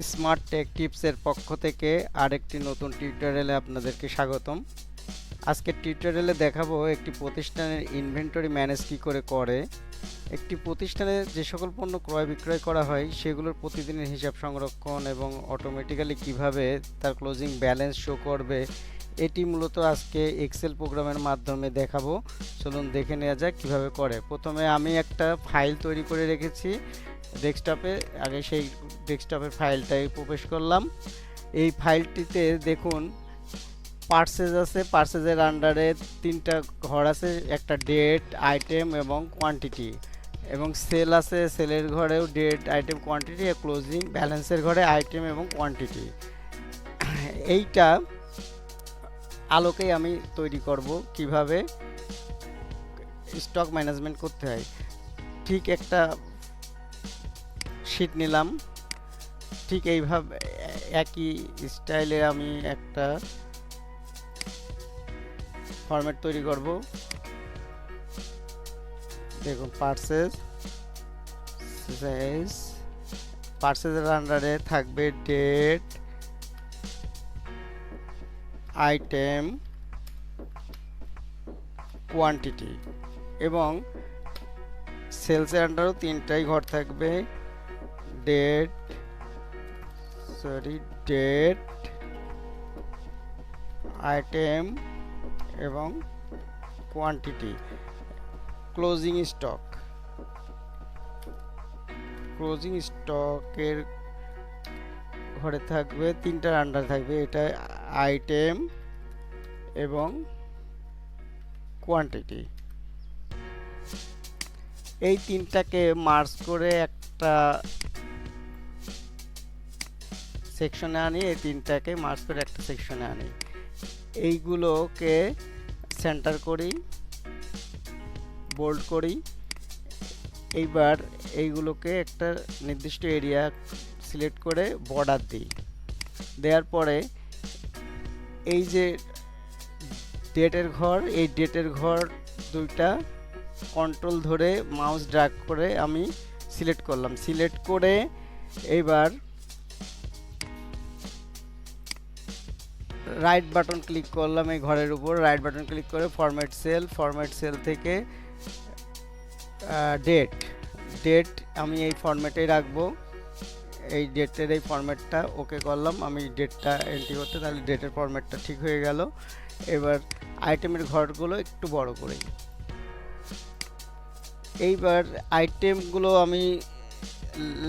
Smart take টিপসের পক্ষ থেকে আরেকটি নতুন টিউটোরিয়ালে আপনাদেরকে স্বাগতম। আজকের টিউটোরিয়ালে দেখাবো একটি প্রতিষ্ঠানের ইনভেন্টরি ম্যানেজ কী করে করে। একটি প্রতিষ্ঠানে যে সকল পণ্য ক্রয় বিক্রয় করা হয়, সেগুলোর প্রতিদিনের হিসাব সংরক্ষণ এবং অটোমেটিক্যালি কীভাবে তার ক্লোজিং ব্যালেন্স শো করবে এটি মূলত আজকে এক্সেল প্রোগ্রামের মাধ্যমে দেখাবো। চলুন দেখে নেওয়া যাক কীভাবে করে। প্রথমে আমি একটা ফাইল তৈরি করে রেখেছি ডেস্কটপে। আগে সেই ডেস্কটপের ফাইলটাই প্রবেশ করলাম। এই ফাইলটিতে দেখুন পার্সেজ আছে। পার্সেজের আন্ডারে তিনটা ঘর আছে, একটা ডেট আইটেম এবং কোয়ান্টিটি এবং সেল আছে। সেলের ঘরেও ডেট আইটেম কোয়ান্টিটি ক্লোজিং ব্যালেন্সের ঘরে আইটেম এবং কোয়ান্টিটি এইটা আলোকেই আমি তৈরি করব কীভাবে স্টক ম্যানেজমেন্ট করতে হয়। ঠিক একটা শিট নিলাম। ঠিক এইভাবে, একই স্টাইলে আমি একটা ফরম্যাট তৈরি করব। দেখুন, পার্সেস সাইজ পার্সেসের আন্ডারে থাকবে ডেট আইটেম কোয়ান্টিটি এবং সেলসের আন্ডারও তিনটাই ঘর থাকবে। ডেট সরি ডেট আইটেম এবং কোয়ান্টিটি ক্লোজিং স্টক ক্লোজিং স্টকের ঘরে থাকবে, তিনটার আন্ডার থাকবে। এটা আইটেম এবং কোয়ান্টিটি এই তিনটাকে মার্চ করে একটা সেকশনে আনি, এই তিনটাকে মার্চ করে একটা সেকশনে আনি। এইগুলোকে সেন্টার করি বোল্ড করি। এইবার এইগুলোকে একটা নির্দিষ্ট এরিয়া সিলেক্ট করে বর্ডার দিই। দেওয়ার পরে এই যে ডেটের ঘর, এই ডেটের ঘর দুইটা কন্ট্রোল ধরে মাউস ড্রাগ করে আমি সিলেক্ট করলাম। সিলেক্ট করে এইবার রাইট বাটন ক্লিক করলাম এই ঘরের উপর। রাইট বাটন ক্লিক করে ফরম্যাট সেল ফরম্যাট সেল থেকে ডেট ডেট আমি এই ফরম্যাটেই রাখব। এই ডেটের এই ফরম্যাটটা ওকে করলাম। আমি ডেটটা এন্ট্রি করতে, তাহলে ডেটের ফরম্যাটটা ঠিক হয়ে গেল। এবার আইটেমের ঘরগুলো একটু বড় করি। এইবার আইটেমগুলো আমি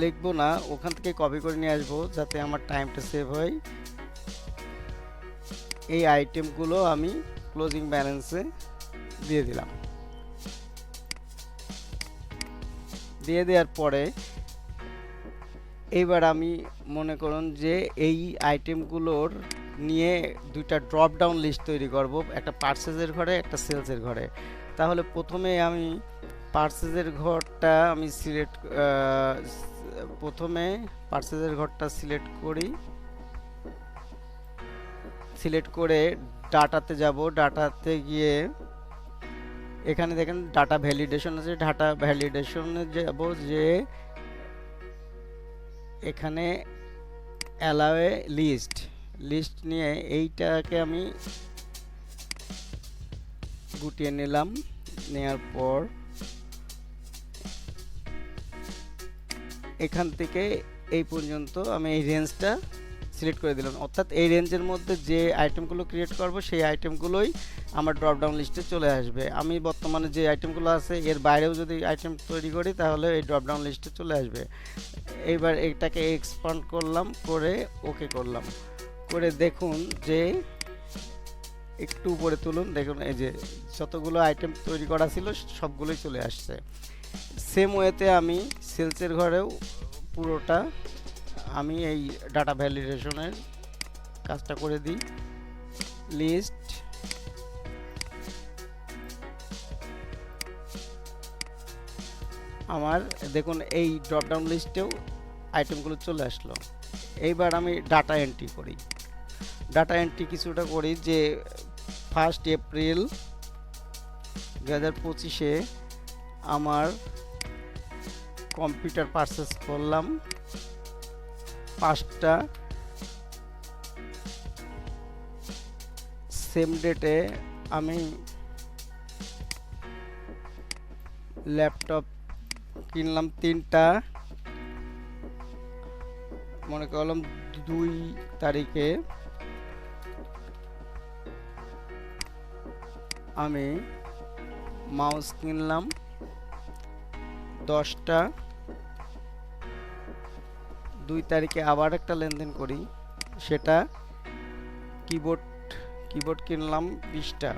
লিখব না, ওখান থেকে কপি করে নিয়ে আসব, যাতে আমার টাইমটা সেভ হয়। এই আইটেমগুলো আমি ক্লোজিং ব্যালেন্সে দিয়ে দিলাম। দিয়ে দেওয়ার পরে এইবার আমি মনে করুন যে এই আইটেমগুলোর নিয়ে দুইটা ড্রপ ডাউন লিস্ট তৈরি করব, একটা পার্সেসের ঘরে, একটা সেলসের ঘরে। তাহলে প্রথমে আমি পার্সেসের ঘরটা আমি সিলেক্ট প্রথমে পার্সেসের ঘরটা সিলেক্ট করি। সিলেক্ট করে ডাটাতে যাব, ডাটাতে গিয়ে এখানে দেখেন ডাটা ভ্যালিডেশন আছে ডাটা ভ্যালিডেশনে যাব যে এখানে অ্যালাওয়ে লিস্ট লিস্ট নিয়ে এইটাকে আমি গুটিয়ে নিলাম, নেয়ার পর এখান থেকে এই পর্যন্ত আমি এই রেঞ্জটা সিলেক্ট করে দিলাম। অর্থাৎ এই রেঞ্জের মধ্যে যে আইটেমগুলো ক্রিয়েট করব, সেই আইটেমগুলোই আমার ড্রপ ডাউন লিস্টে চলে আসবে। আমি বর্তমানে যে আইটেমগুলো আছে, এর বাইরেও যদি আইটেম তৈরি করি, তাহলে এই ড্রপ ডাউন লিস্টে চলে আসবে। এইবার এটাকে এক্সপান্ড করলাম, করে ওকে করলাম। করে দেখুন যে একটু উপরে তুলুন, দেখুন এই যে যতগুলো আইটেম তৈরি করা ছিল, সবগুলোই চলে আসছে। সেম ওয়েতে আমি সেলসের ঘরেও পুরোটা আমি এই ডাটা ভ্যালিডেশনের কাজটা করে দিই। লিস্ট আমার, দেখুন, এই ড্রপডাউন লিস্টেও আইটেমগুলো চলে আসলো। এইবার আমি ডাটা এন্ট্রি করি। ডাটা এন্ট্রি কিছুটা করি যে ফার্স্ট এপ্রিল দু হাজার পঁচিশে আমার কম্পিউটার পারচেস করলাম। পাঁচটা সেম ডেটে আমি ল্যাপটপ কিনলাম তিনটা। মনে করলাম দুই তারিখে। আমি মাউস কিনলাম দশটা। দুই তারিখে আবার একটা লেনদেন করি। সেটা কিবোর্ড কিবোর্ড কিনলাম বিশটা।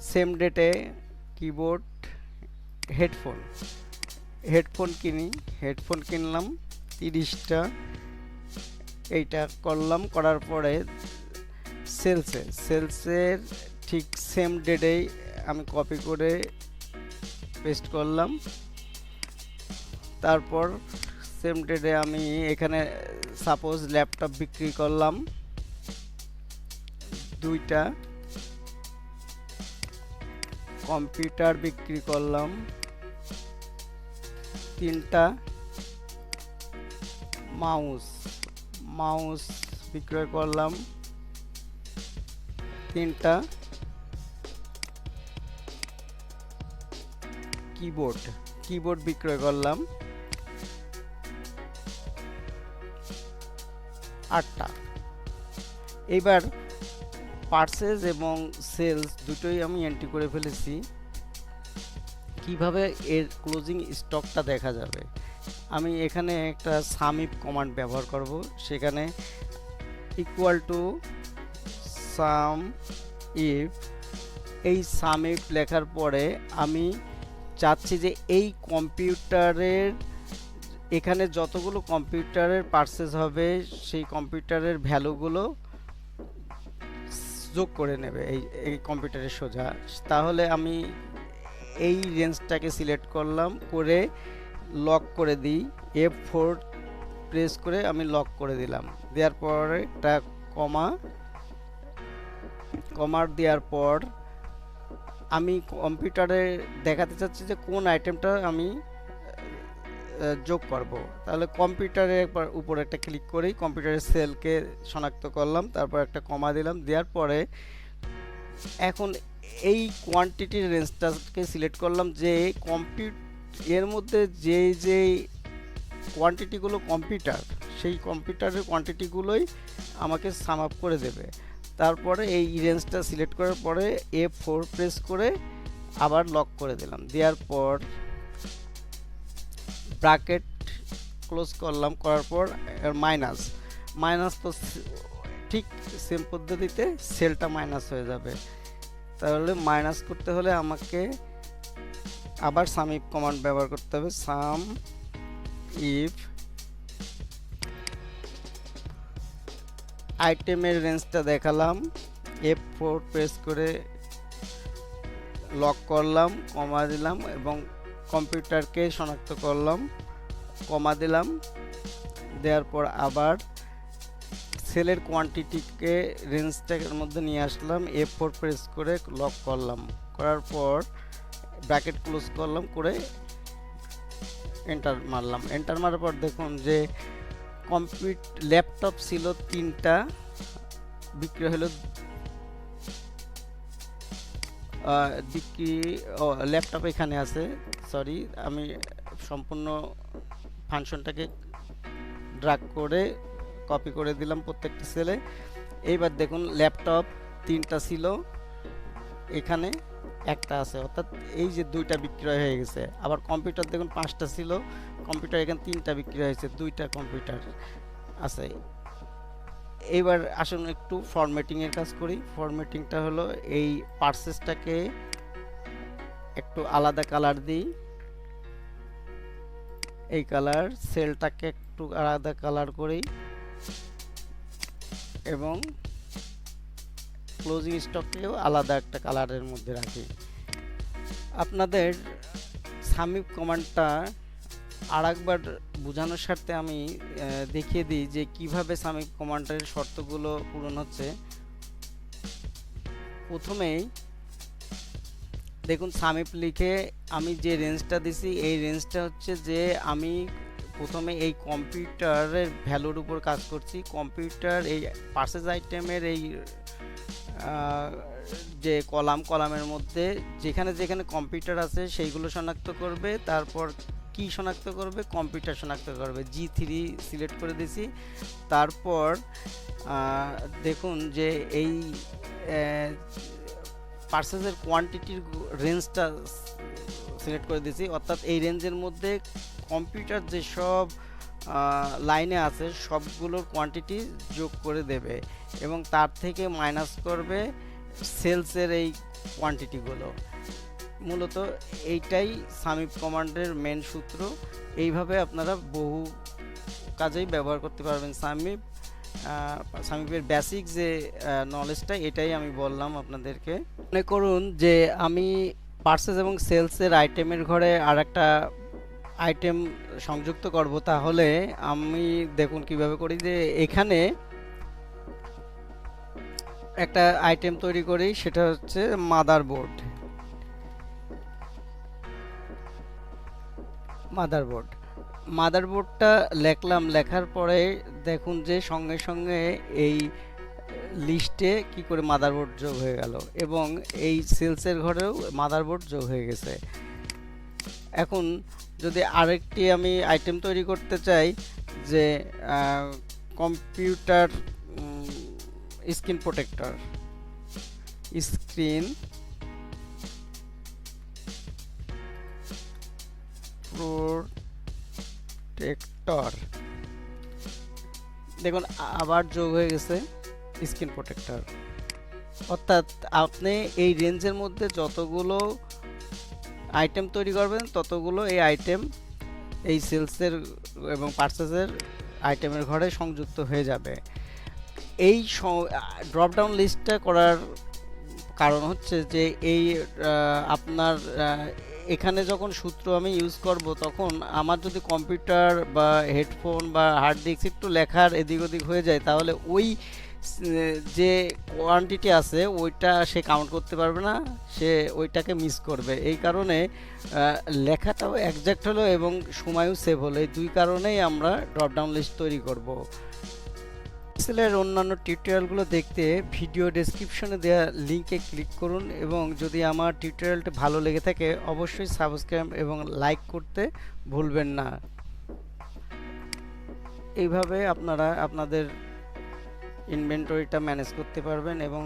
সেম ডেটে কিবোর্ড, হেডফোন। হেডফোন কিনি, হেডফোন কিনলাম তিরিশটা। এইটা করলাম, করার পরে সেলসে, সেলসের ঠিক সেম ডেটেই আমি কপি করে পেস্ট করলাম। তারপর সেম ডেটে আমি এখানে সাপোজ ল্যাপটপ বিক্রি করলাম। দুইটা। কম্পিউটার বিক্রি করলাম। তিনটা। মাউস মাউস বিক্রয় করলাম। তিনটা। কিবোর্ড কিবোর্ড বিক্রয় করলাম। আটটা। এবার পার্সেস এবং সেলস দুটোই আমি এন্ট্রি করে ফেলেছি। কীভাবে এর ক্লোজিং স্টকটা দেখা যাবে? আমি এখানে একটা সামিপ কমান্ড ব্যবহার করব। সেখানে ইকুয়াল টু সাম ইফ এই সামিপ লেখার পরে আমি চাচ্ছি যে এই কম্পিউটারের, এখানে যতগুলো কম্পিউটারের পার্সেস হবে, সেই কম্পিউটারের ভ্যালুগুলো যোগ করে নেবে এই এই কম্পিউটারের সোজা। তাহলে আমি এই রেঞ্জটাকে সিলেক্ট করলাম, করে লক করে দিই। এফ ফোর প্রেস করে আমি লক করে দিলাম। দেওয়ার পরে একটা কমা কমার দেওয়ার পর আমি কম্পিউটারে দেখাতে চাচ্ছি যে কোন আইটেমটা আমি যোগ করব। তাহলে কম্পিউটারে একবার উপরে একটা ক্লিক করেই কম্পিউটারের সেলকে শনাক্ত করলাম, তারপর একটা কমা দিলাম, দেওয়ার পরে এখন এই কোয়ান্টিটির রেঞ্জটাকে সিলেক্ট করলাম যে কম্পিউ এর মধ্যে যে যে কোয়ান্টিটিগুলো কম্পিউটার সেই কম্পিউটারের কোয়ান্টিটিগুলোই আমাকে সাম আপ করে দেবে। তারপরে এই রেঞ্জটা সিলেক্ট করার পরে এ ফোর প্রেস করে আবার লক করে দিলাম। দেওয়ার পর ব্রাকেট ক্লোজ করলাম, করার পর মাইনাস মাইনাস তো ঠিক সেম পদ্ধতিতে সেলটা মাইনাস হয়ে যাবে। তাহলে মাইনাস করতে হলে আমাকে আবার সাম ইফ কমান্ড ব্যবহার করতে হবে। সাম ইফ আইটেমের রেঞ্জটা দেখালাম। এফ ফোর প্রেস করে লক করলাম, কমা দিলাম এবং কম্পিউটারকে শনাক্ত করলাম, কমা দিলাম। দেওয়ার পর আবার সেলের কোয়ান্টিটিকে রেঞ্জটার মধ্যে নিয়ে আসলাম এফ ফোর প্রেস করে লক করলাম। করার পর ব্র্যাকেট ক্লোজ করলাম, করে এন্টার মারলাম। এন্টার মারার পর দেখুন যে কম্পিউট ল্যাপটপ ছিল তিনটা বিক্রি হলো বিক্রি, ও, ল্যাপটপ এখানে আছে সরি আমি সম্পূর্ণ ফাংশনটাকে ড্রাগ করে কপি করে দিলাম প্রত্যেকটা সেলে এইবার দেখুন, ল্যাপটপ তিনটা ছিল, এখানে একটা আছে, অর্থাৎ এই যে দুইটা বিক্রয় হয়ে গেছে। আবার কম্পিউটার দেখুন, পাঁচটা ছিল কম্পিউটার, এখানে তিনটা বিক্রি হয়েছে, দুইটা কম্পিউটার আছে। এইবার আসুন একটু ফরম্যাটিংয়ের কাজ করি। ফরম্যাটিংটা হলো এই পার্সেসটাকে একটু আলাদা কালার দিই। এই কালার সেলটাকে একটু আলাদা কালার করি এবং ক্লোজিং স্টককেও আলাদা একটা কালারের মধ্যে রাখি। আপনাদের সামিপ কমান্ডটা আর একবার বোঝানোর স্বার্থে আমি দেখিয়ে দিই যে কীভাবে সামিপ কমান্ডের শর্তগুলো পূরণ হচ্ছে। প্রথমেই দেখুন সামিপ লিখে আমি যে রেঞ্জটা দিছি, এই রেঞ্জটা হচ্ছে যে আমি প্রথমে এই কম্পিউটারের ভ্যালুর উপর কাজ করছি। কম্পিউটার এই পার্সেস আইটেমের এই যে কলাম, কলামের মধ্যে যেখানে যেখানে কম্পিউটার আছে, সেইগুলো শনাক্ত করবে। তারপর কি শনাক্ত করবে? কম্পিউটার শনাক্ত করবে। জি থ্রি সিলেক্ট করে দিছি তারপর দেখুন যে এই পার্সেসের কোয়ান্টিটির রেঞ্জটা সিলেক্ট করে দিয়েছি। অর্থাৎ এই রেঞ্জের মধ্যে কম্পিউটার যেসব লাইনে আছে, সবগুলোর কোয়ান্টিটি যোগ করে দেবে এবং তার থেকে মাইনাস করবে সেলসের এই কোয়ান্টিটিগুলো মূলত এইটাই সামিপ কমান্ডের মেন সূত্র। এইভাবে আপনারা বহু কাজেই ব্যবহার করতে পারবেন। সামিপ সামিপের বেসিক যে নলেজটা এটাই আমি বললাম আপনাদেরকে। মনে করুন যে, আমি পার্সেস এবং সেলসের আইটেমের ঘরে আর একটা আইটেম সংযুক্ত করব, তাহলে আমি দেখুন কীভাবে করি যে, এখানে একটা আইটেম তৈরি করি, সেটা হচ্ছে মাদারবোর্ড মাদারবোর্ড। মাদারবোর্ডটা লেখলাম, লেখার পরে দেখুন যে সঙ্গে সঙ্গে এই লিস্টে কি করে মাদারবোর্ড যোগ হয়ে গেল এবং এই সেলসের ঘরেও মাদারবোর্ড যোগ হয়ে গেছে। এখন যদি আরেকটি আমি আইটেম তৈরি করতে চাই যে computer screen protector screen protector দেখুন, আবার যোগ হয়ে গেছে স্ক্রিন প্রোটেক্টর অর্থাৎ আপনি এই রেঞ্জের মধ্যে যতগুলো আইটেম তৈরি করবেন, ততগুলো এই আইটেম এই সেলসের এবং পার্সেসের আইটেমের ঘরে সংযুক্ত হয়ে যাবে। এই ড্রপ ডাউন লিস্টটা করার কারণ হচ্ছে যে এই আপনার এখানে যখন সূত্র আমি ইউজ করব, তখন আমার যদি কম্পিউটার বা হেডফোন বা হার্ড ডিস্ক একটু লেখার এদিক ওদিক হয়ে যায়, তাহলে ওই যে কোয়ান্টিটি আছে, ওইটা সে কাউন্ট করতে পারবে না, সে ওইটাকে মিস করবে। এই কারণে লেখাটাও একজ্যাক্ট হলো এবং সময়ও সেভ হলো। এই দুই কারণেই আমরা ড্রপ ডাউন লিস্ট তৈরি করব। এক্সেলের অন্যান্য টিউটোরিয়ালগুলো দেখতে ভিডিও ডেসক্রিপশনে দেওয়া লিঙ্কে ক্লিক করুন এবং যদি আমার টিউটোরিয়ালটি ভালো লেগে থাকে, অবশ্যই সাবস্ক্রাইব এবং লাইক করতে ভুলবেন না। এইভাবে আপনারা আপনাদের ইনভেন্টরিটা ম্যানেজ করতে পারবেন এবং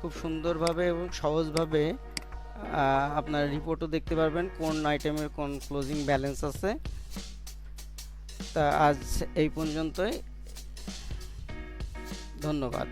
খুব সুন্দরভাবে এবং সহজভাবে আপনার রিপোর্টও দেখতে পারবেন কোন আইটেমের কোন ক্লোজিং ব্যালেন্স আছে। তা আজ এই পর্যন্তই। ধন্যবাদ।